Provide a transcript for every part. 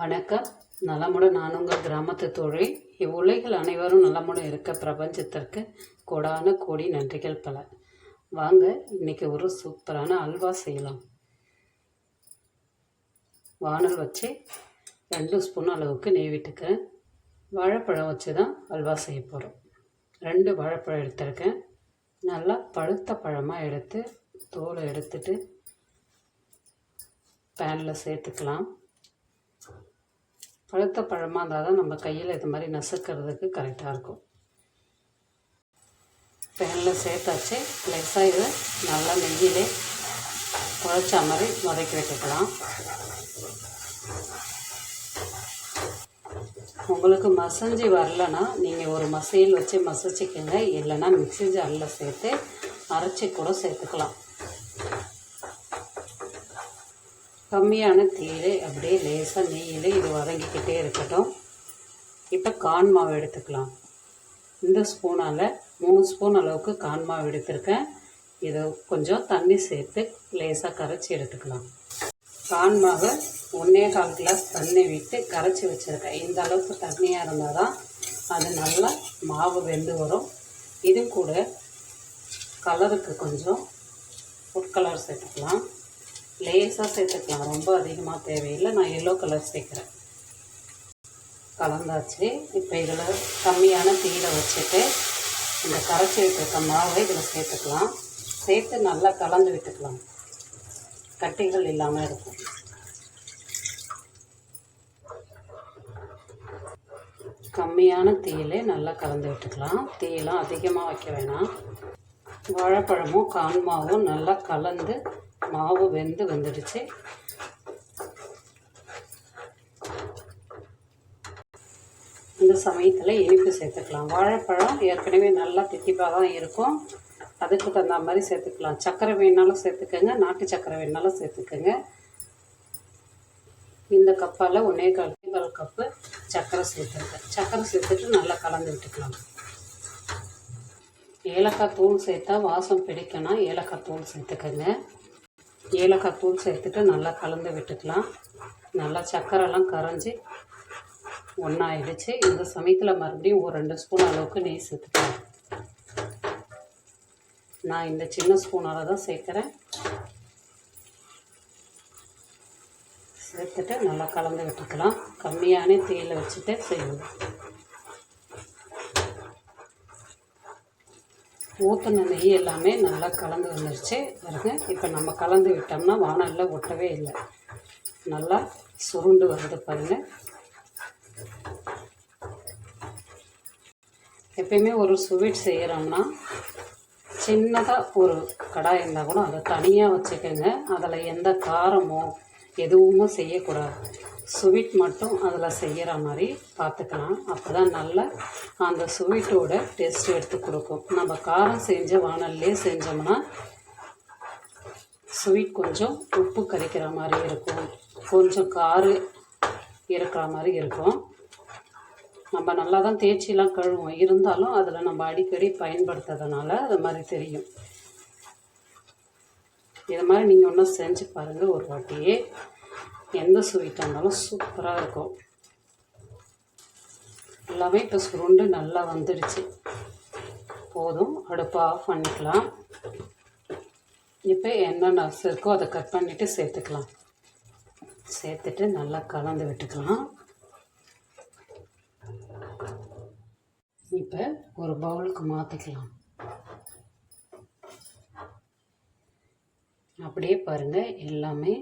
வணக்கம். நலமுடன் நான் உங்கள் கிராமத்து தொழில் இவ்வுலகில் அனைவரும் நலமுடன் இருக்க பிரபஞ்சத்திற்கு கோடான கோடி நன்றிகள் பல. வாங்க இன்னைக்கு ஒரு சூப்பரான அல்வா செய்யலாம். வானல் வச்சு ரெண்டு ஸ்பூன் அளவுக்கு நெய் விட்டுக்கிறேன். வாழைப்பழம் வச்சு தான் அல்வா செய்ய போகிறோம் ரெண்டு வாழைப்பழம் எடுத்திருக்கேன். நல்லா பழுத்த பழமாக எடுத்து தோலை எடுத்துட்டு பேனில் சேர்த்துக்கலாம். பழுத்த பழமாக இருந்தால் தான் நம்ம கையில் இது மாதிரி நசுக்கிறதுக்கு கரெக்டாக இருக்கும். பேனில் சேர்த்தாச்சு. லேசாக இதை நல்லா நெய்யிலே குழைச்சா மாதிரி வதக்கி வச்சுக்கலாம். உங்களுக்கு மசஞ்சு வரலன்னா நீங்கள் ஒரு மசையில் வச்சு மசிச்சிக்கோங்க. இல்லைன்னா மிக்சி ஜாரில் சேர்த்து அரைச்சி கூட சேர்த்துக்கலாம். கம்மியான தீர் அப்படியே லேசாக நெய்யில் இது வதங்கிக்கிட்டே இருக்கட்டும். இப்போ கான் மாவு எடுத்துக்கலாம். இந்த ஸ்பூனால் மூணு ஸ்பூன் அளவுக்கு கான் மாவு எடுத்திருக்கேன். இதை கொஞ்சம் தண்ணி சேர்த்து லேசாக கரைச்சி எடுத்துக்கலாம். கான் மாவை ஒன்றே கால் கிளாஸ் தண்ணி விட்டு கரைச்சி வச்சுருக்கேன். இந்த அளவுக்கு தண்ணியாக இருந்தால் தான் அது நல்லா மாவு வெந்து வரும். இது கூட கலருக்கு கொஞ்சம் ஃபுட் கலர் சேர்த்துக்கலாம். லேசாக சேர்த்துக்கலாம். ரொம்ப அதிகமாக தேவையில்லை. நான் எல்லோ கலர் சேர்க்குறேன். கலந்தாச்சு. இப்போ இதில் கம்மியான தீயில் வச்சுட்டு இந்த கரைச்சி வச்சுருக்க மாவை இதில் சேர்த்துக்கலாம். சேர்த்து நல்லா கலந்து விட்டுக்கலாம். கட்டிகள் இல்லாமல் இருக்கும். கம்மியான தீயிலே நல்லா கலந்து விட்டுக்கலாம். தீயெல்லாம் அதிகமாக வைக்க வேணாம். வாழைப்பழமும் கால் மாவும் நல்லா கலந்து மாவு வெந்து வந்துடுச்சு. இந்த சமயத்தில் இனிப்பு சேர்த்துக்கலாம். வாழைப்பழம் ஏற்கனவே நல்லா தித்திப்பாக தான் இருக்கும். அதுக்கு தகுந்த மாதிரி சேர்த்துக்கலாம். சர்க்கரை வேணாலும் சேர்த்துக்கோங்க. நாட்டு சர்க்கரை வேணாலும் சேர்த்துக்கோங்க. இந்த கப்பால் ஒன்றே கால் கால் கப்பு சர்க்கரை சேர்த்துருக்கேன் சர்க்கரை சேர்த்துட்டு நல்லா கலந்து விட்டுக்கலாம். ஏலக்காய் தூள் சேர்த்தா வாசம் பிடிக்கணும். ஏலக்காய் தூள் சேர்த்துக்கோங்க. ஏலக்காய் தூள் சேர்த்துட்டு நல்லா கலந்து விட்டுக்கலாம். நல்லா சர்க்கரைலாம் கரைஞ்சி ஒன்றாயிடுச்சு இந்த சமயத்தில் மறுபடியும் ஒரு ரெண்டு ஸ்பூன் அளவுக்கு நெய் சேர்த்துக்கலாம். நான் இந்த சின்ன ஸ்பூனால் தான் சேர்க்குறேன். சேர்த்துட்டு நல்லா கலந்து விட்டுக்கலாம். கம்மியான தேயிலை வச்சுட்டு செய்யணும். ஊற்றின நெய் எல்லாமே நல்லா கலந்து வந்துருச்சு. பாருங்க இப்போ நம்ம கலந்து விட்டோம்னா வானலில் ஒட்டவே இல்லை. நல்லா சுருண்டு வருது பாருங்கள் எப்பயுமே ஒரு ஸ்வீட் செய்கிறோம்னா சின்னதாக ஒரு கடாய் இருந்தால் கூட அதை தனியாக வச்சுக்கோங்க. அதில் எந்த காரமோ எதுவுமே செய்யக்கூடாது. ஸ்வீட் மட்டும் அதில் செய்கிற மாதிரி பார்த்துக்கலாம் அப்போ தான் நல்லா அந்த ஸ்வீட்டோட டேஸ்ட் எடுத்து கொடுக்கும். நம்ம காரம் செஞ்ச வானல்லே செஞ்சோம்னா ஸ்வீட் கொஞ்சம் உப்பு கறிக்கிற மாதிரி இருக்கும். கொஞ்சம் காரு இருக்கிற மாதிரி இருக்கும். நம்ம நல்லா தான் தேய்ச்சிலாம் கழுவோம் இருந்தாலும் அதில் நம்ம அடிக்கடி பயன்படுத்துறதுனால அது மாதிரி தெரியும். இது மாதிரி நீங்கள் ஒன்றும் செஞ்சு பாருங்கள் ஒரு வாட்டியே. எந்த ஸ்வீட்டாக இருந்தாலும் சூப்பராக இருக்கும். எல்லாமே இப்போ சுருண்டு நல்லா வந்துடுச்சு போதும் அடுப்பை ஆஃப் பண்ணிக்கலாம். இப்போ என்னென்ன இருக்கோ அதை கட் பண்ணிவிட்டு சேர்த்துக்கலாம். சேர்த்துட்டு நல்லா கலந்து விட்டுக்கலாம். இப்போ ஒரு பவுலுக்கு மாற்றிக்கலாம் அப்படியே பாருங்கள் எல்லாமே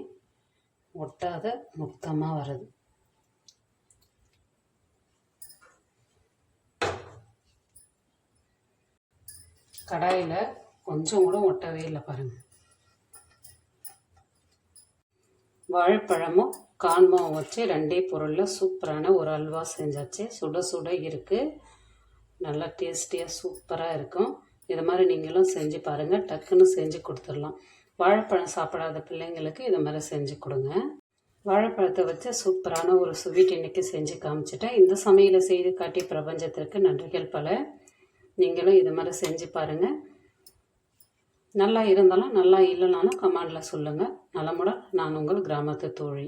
ஒட்டாத மொத்தமாக வருது. கடாயில் கொஞ்சம் கூட ஒட்டவே இல்லை பாருங்கள் வாழைப்பழமும் கான்மாவும் வச்சு ரெண்டே பொருளில் சூப்பரான ஒரு அல்வா செஞ்சாச்சு. சுட சுட இருக்குது நல்லா டேஸ்டியாக சூப்பராக இருக்கும். இது மாதிரி நீங்களும் செஞ்சு பாருங்கள் டக்குன்னு செஞ்சு கொடுத்துடலாம். வாழைப்பழம் சாப்பிடாத பிள்ளைங்களுக்கு இது மாதிரி செஞ்சு கொடுங்க. வாழைப்பழத்தை வச்சு சூப்பரான ஒரு ஸ்வீட் இன்றைக்கி செஞ்சு காமிச்சிட்டேன். இந்த சமையலை செய்து காட்டிய பிரபஞ்சத்திற்கு நன்றிகள் பல. நீங்களும் இது மாதிரி செஞ்சு பாருங்கள் நல்லா இருந்தாலும் நல்லா இல்லைனாலும் கமாண்டில் சொல்லுங்கள் நலமுடன் நான் உங்கள் கிராமத்து தோழி.